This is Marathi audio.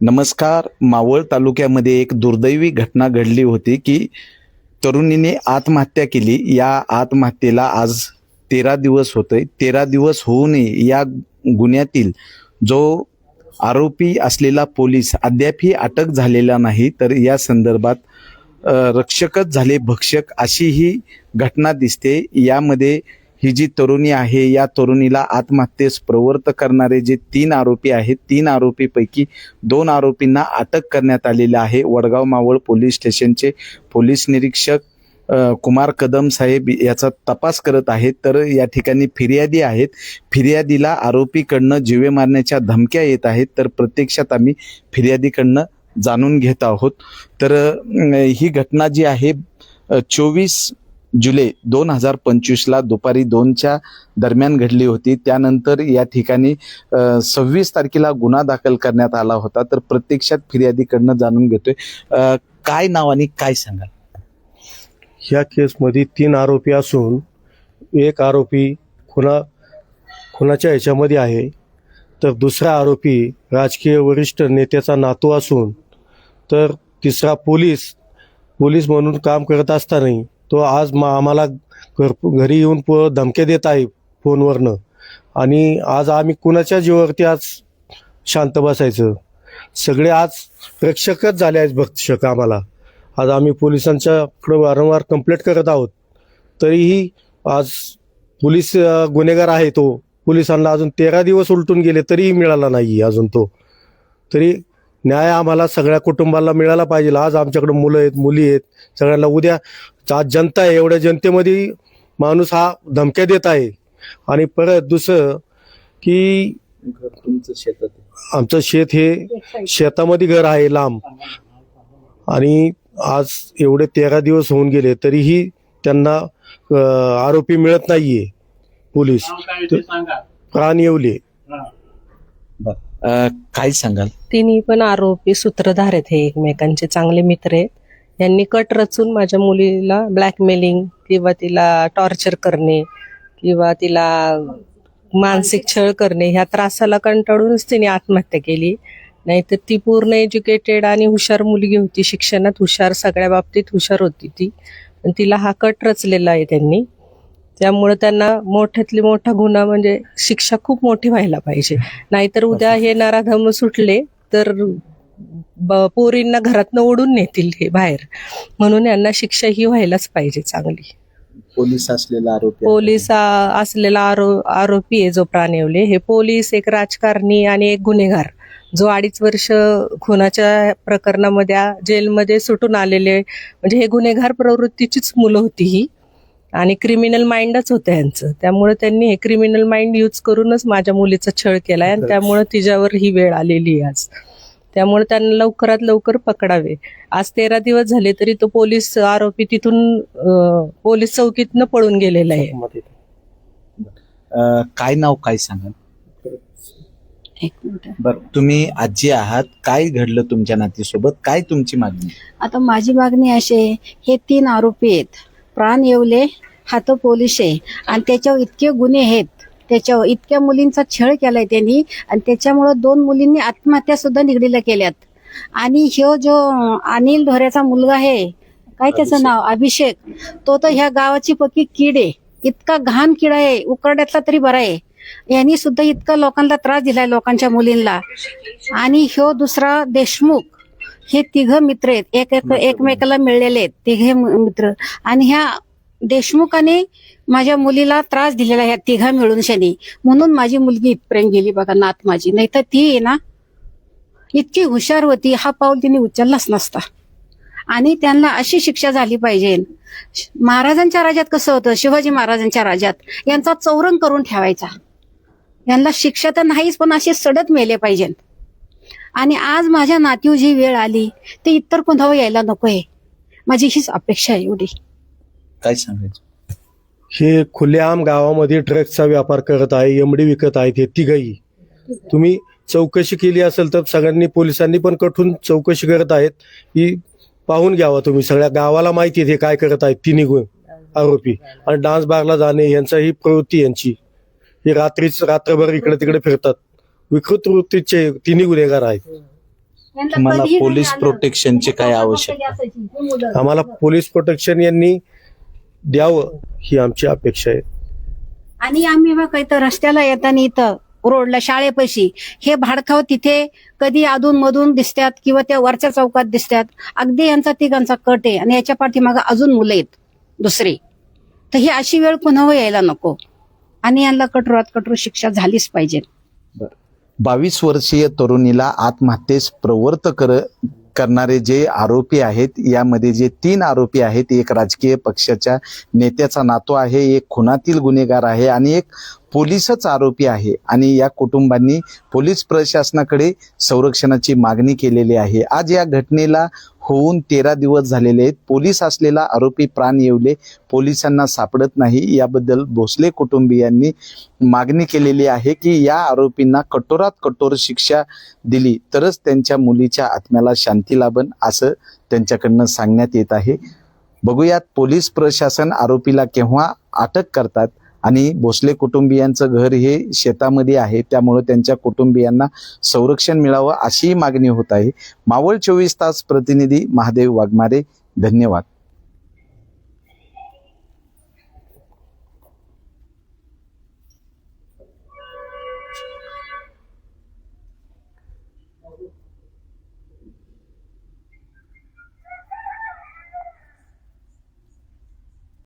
नमस्कार. मावळ तालुक्यामध्ये एक दुर्दैवी घटना घडली होती की तरुणीने आत्महत्या केली. या आत्महत्येला आज तेरा दिवस होतोय. तेरा दिवस होऊनही या गुन्ह्यातील जो आरोपी असलेला पोलीस अद्यापही अटक झालेला नाही तर या संदर्भात रक्षकच झाले भक्षक अशी ही घटना दिसते. यामध्ये ही जी तरुणी आहे या तरुणीला आत्महत्येस प्रवृत्त करणारे जे तीन आरोपी आहेत तीन आरोपीपैकी दोन आरोपींना अटक करण्यात आलेली आहे. वडगाव मावळ पोलीस स्टेशनचे पोलीस निरीक्षक कुमार कदम साहेब याचा तपास करत आहेत. तर या ठिकाणी फिर्यादी आहेत. फिर्यादीला आरोपीकडनं जीवे मारण्याच्या धमक्या येत आहेत. तर प्रत्यक्षात आम्ही फिर्यादीकडनं जाणून घेत आहोत. तर ही घटना जी आहे चोवीस जुलै दोन हजार पंचवीसला दुपारी दोनच्या दरम्यान घडली होती. त्यानंतर या ठिकाणी सव्वीस तारखेला गुन्हा दाखल करण्यात आला होता. तर प्रत्यक्षात फिर्यादीकडनं जाणून घेतोय. काय नाव आणि काय सांगाल? ह्या केसमध्ये तीन आरोपी असून एक आरोपी खुना खुनाच्या ह्याच्यामध्ये आहे. तर दुसरा आरोपी राजकीय वरिष्ठ नेत्याचा नातू असून तर तिसरा पोलीस पोलीस म्हणून काम करत असतानाही तो आज मा आम्हाला घर घरी येऊन प धमक्या देत आहे फोनवरनं. आणि आज आम्ही कुणाच्या जीवावरती आज शांत बसायचं. सगळे आज रक्षकच झाले आहेत भक्षक आम्हाला. आज आम्ही पोलिसांच्याकडे वारंवार कंप्लेंट करत आहोत. तरीही आज पोलीस गुन्हेगार आहे तो. पोलिसांना अजून तेरा दिवस उलटून गेले तरीही मिळाला नाही अजून तो. तरी न्याय आम्हाला सगळ्या कुटुंबाला मिळाला पाहिजे. आज आमच्याकडे मुलं आहेत मुली आहेत. सगळ्यांना उद्या आज जनता आहे एवढ्या जनतेमध्ये माणूस हा धमक्या देत आहे. आणि परत दुसरं की तुमचं शेतात आमचं शेत हे शेतामध्ये घर आहे लांब. आणि आज एवढे तेरा दिवस होऊन गेले तरीही त्यांना आरोपी मिळत नाहीये पोलीस. प्राण येवले काय सांगाल? तिन्ही पण आरोपी सूत्रधार आहेत हे एकमेकांचे. चांगले मित्र आहेत. यांनी कट रचून माझ्या मुलीला ब्लॅकमेलिंग किंवा तिला टॉर्चर करणे किंवा तिला मानसिक छळ करणे ह्या त्रासाला कंटाळूनच तिने आत्महत्या केली. नाहीतर ती पूर्ण एज्युकेटेड आणि हुशार मुलगी होती. शिक्षणात हुशार सगळ्या बाबतीत हुशार होती ती. पण तिला हा कट रचलेला आहे त्यांनी. त्यामुळे त्यांना मोठ्यातली मोठा गुन्हा म्हणजे शिक्षा खूप मोठी व्हायला पाहिजे. नाहीतर उद्या हे नराधम सुटले तर पोरींना घरातनं ओढून नेतील हे बाहेर. म्हणून यांना शिक्षा ही व्हायलाच पाहिजे चांगली. पोलीस असलेला आरोपी पोलीस असलेला आरो आरोपी आहे जो प्राणेवले. हे पोलीस एक राजकारणी आणि एक गुन्हेगार जो अडीच वर्ष खुनाच्या प्रकरणामध्ये जेलमध्ये सुटून आलेले म्हणजे हे गुन्हेगार प्रवृत्तीचीच मुलं होती ही. आणि क्रिमिनल माइंडच होतं यांचं. त्यामुळे त्यांनी हे क्रिमिनल माइंड यूज करूनच माझ्या मुलीचा छळ केलाय आणि त्यामुळे तिच्यावर ही वेळ आलेली आहे आज. त्यामुळे त्यांना लवकरात लवकर पकडावे. आज तेरा दिवस झाले तरी तो पोलीस आरोपी तिथून पोलीस चौकीतनं पळून गेलेला आहे. काय नाव काय मिनिट. बर तुम्ही आजी आहात. काय घडलं तुमच्या नातीसोबत? काय तुमची मागणी? आता माझी मागणी अशी आहे हे तीन आरोपी आहेत. प्राण येवले हा तो पोलीस आहे आणि त्याच्यावर इतके गुन्हे आहेत. त्याच्यावर इतक्या मुलींचा छळ केलाय त्यांनी. आणि त्याच्यामुळं दोन मुलींनी आत्महत्या सुद्धा निगडीला केल्यात. आणि ह्यो जो अनिल ढोऱ्याचा मुलगा आहे काय त्याचं नाव? अभिषेक. तो तर ह्या गावाची पक्की कीड आहे. इतका घाण किडा आहे. उकरड्यातला तरी बरा आहे. यांनी सुद्धा इतका लोकांना त्रास दिलाय लोकांच्या मुलींना. आणि ह्यो दुसरा देशमुख. हे तिघ मित्र आहेत. एक एक एकमेकाला मिळलेले आहेत. तिघे मित्र. आणि ह्या देशमुखाने माझ्या मुलीला त्रास दिलेला ह्या तिघा मिळून शनी. म्हणून माझी मुलगी इथपर्यंत गेली बघा नात माझी. नाही तर ती आहे ना इतकी हुशार होती. हा पाऊल तिने उचललाच नसता. आणि त्यांना अशी शिक्षा झाली पाहिजे. महाराजांच्या राज्यात कसं होतं? शिवाजी महाराजांच्या राज्यात यांचा चौरंग करून ठेवायचा. यांना शिक्षा तर नाहीच पण असे सडत मेले पाहिजे आणि आज माझ्या नातीव जी वेळ आली ते इतर कोणावर यायला नको आहे माझी हीच अपेक्षा आहे एवढी. काय सांगायचं? हे खुलेआम गावामध्ये ड्रग्सचा व्यापार करत आहे एमडी विकत आहेत हे तिघही. तुम्ही चौकशी केली असेल तर सगळ्यांनी पोलिसांनी पण कठून चौकशी करत आहेत. ही पाहून घ्यावा तुम्ही सगळ्या. गावाला माहिती आहे हे काय करत आहेत तिन्ही गु- आरोपी. आणि डान्स बारला जाणे यांचा ही प्रवृत्ती यांची. हे रात्रीच रात्रभर इकडे तिकडे फिरतात. विकृत वृत्तीचे तिन्ही गुन्हेगार आहेत. तुम्हाला पोलीस प्रोटेक्शनची काय आवश्यकता आम्हाला पोलीस प्रोटेक्शन यांनी द्यावं ही आमची अपेक्षा आहे. आणि आम्ही बघा इथं रस्त्याला येताना इथं रोडला शाळेपाशी हे भाडखाव तिथे कधी अधून मधून दिसतात किंवा त्या वरच्या चौकात दिसतात. अगदी यांचा तिघांचा कट आहे आणि याच्या पाठीमागं अजून मुलं आहेत दुसरी. तर ही अशी वेळ पुन्हा यायला नको. आणि यांना कठोरात कठोर शिक्षा झालीच पाहिजे. बावीस वर्षीय तरुणीला आत्महत्येस प्रवृत्त कर करणारे जे आरोपी आहेत यामध्ये जे तीन आरोपी आहेत एक राजकीय पक्षाच्या नेत्याचा नातो आहे एक खुनातील गुन्हेगार आहे आणि एक पोलीसच आरोपी आहे. आणि या कुटुंबांनी पोलीस प्रशासनाकडे संरक्षणाची मागणी केलेली आहे. आज या घटनेला होऊन तेरा दिवस झालेले आहेत. पोलीस असलेला आरोपी प्राण येवले. पोलिसांना सापडत नाही. याबद्दल भोसले कुटुंबियांनी मागणी केलेली आहे की या आरोपींना कठोरात कठोर शिक्षा दिली तरच त्यांच्या मुलीच्या आत्म्याला शांती लाभन असं त्यांच्याकडनं सांगण्यात येत आहे. बघूयात पोलीस प्रशासन आरोपीला केव्हा अटक करतात. आणि भोसले कुटुंबियांचं घर हे शेतामध्ये आहे त्यामुळं त्यांच्या कुटुंबियांना संरक्षण मिळावं अशीही मागणी होत आहे. मावळ चोवीस तास प्रतिनिधी महादेव वाघमारे धन्यवाद.